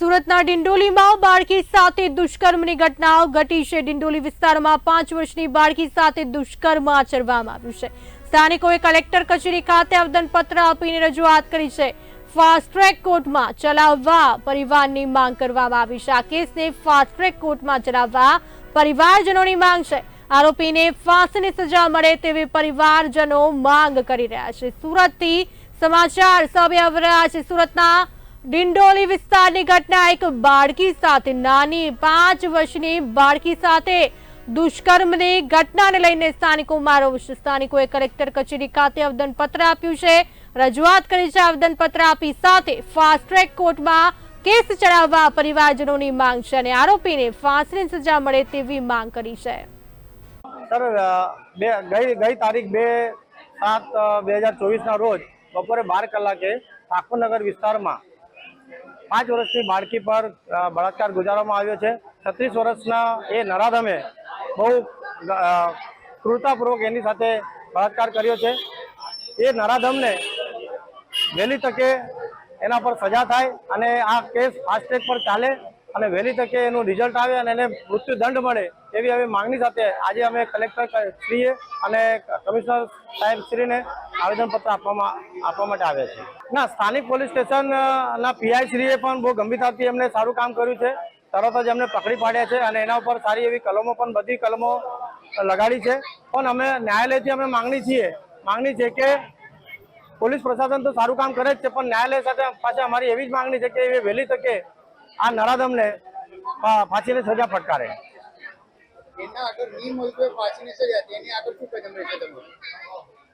સુરતના ડિંડોલીમાં બાળકી સાથે દુષ્કર્મની ઘટનાઓ ઘટી છે. ડિંડોલી વિસ્તારમાં પાંચ વર્ષની બાળકી સાથે દુષ્કર્મ આચરવામાં આવ્યું છે. સ્થાનિકોએ કલેક્ટર કચેરી ખાતે આવેદનપત્ર આપીને રજૂઆત કરી છે. ફાસ્ટ ટ્રેક કોર્ટમાં ચલાવવા પરિવારની માંગ કરવામાં આવી છે. આ કેસને ફાસ્ટ ટ્રેક કોર્ટમાં ચલાવવા પરિવારજનોની માંગ છે. આરોપીને ફાંસીની સજા મળે તેવી પરિવારજનો માંગ કરી રહ્યા છે. સુરતથી સમાચાર સૌ રહ્યા છે. સુરતના ડિંડોલી વિસ્તારની ઘટના એક બાળકી સાથે, નાની પાંચ વર્ષની બાળકી સાથે દુષ્કર્મની ઘટનાને લઈને સ્થાનિકોમાં રોષ સ્થાનિકોએ કલેક્ટર કચેરી ખાતે આવેદનપત્ર આપ્યું છે. રજૂઆત કરી છે, આવેદનપત્ર આપી સાથે ફાસ્ટ ટ્રેક કોર્ટમાં કેસ ચડાવવા પરિવારજનોની માંગ છે અને આરોપીને ફાંસીની સજા મળે તેવી માંગ કરી છે. સર બે, ગઈ ગઈ તારીખ બે સાત બે હજાર ચોવીસના રોજ બપોરે બાર કલાકે ઠાકોરનગર વિસ્તારમાં પાંચ વર્ષની બાળકી પર બળાત્કાર ગુજારવામાં આવ્યો છે. છત્રીસ વર્ષના એ નરાધમે બહુ ક્રૂરતાપૂર્વક એની સાથે બળાત્કાર કર્યો છે. એ નરાધમને વહેલી તકે એના પર સજા થાય અને આ કેસ ફાસ્ટ પર ચાલે અને વહેલી તકે એનું રિઝલ્ટ આવે અને એને મૃત્યુદંડ મળે એવી અમે માંગણી સાથે આજે અમે કલેક્ટર શ્રીએ અને કમિશનર સાહેબ શ્રીને આવેદનપત્ર આપવામાં આપવા માટે આવ્યા છે. ના, સ્થાનિક પોલીસ સ્ટેશનના પીઆઈશ્રીએ પણ બહુ ગંભીરતાથી એમને સારું કામ કર્યું છે. તરત જ એમને પકડી પાડ્યા છે અને એના ઉપર સારી એવી કલમો પણ, બધી કલમો લગાડી છે. પણ અમે ન્યાયાલયથી અમે માંગણી છીએ, માંગણી છે કે પોલીસ પ્રશાસન તો સારું કામ કરે જ છે, પણ ન્યાયાલય સાથે પાછા અમારી એવી જ માંગણી છે કે એ વહેલી તકે આ નરાધમને ફાંસીની સજા ફટકારે.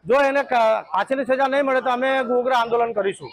જો એને ક- સજા નહીં મળે તો અમે ઉગ્ર આંદોલન કરીશું.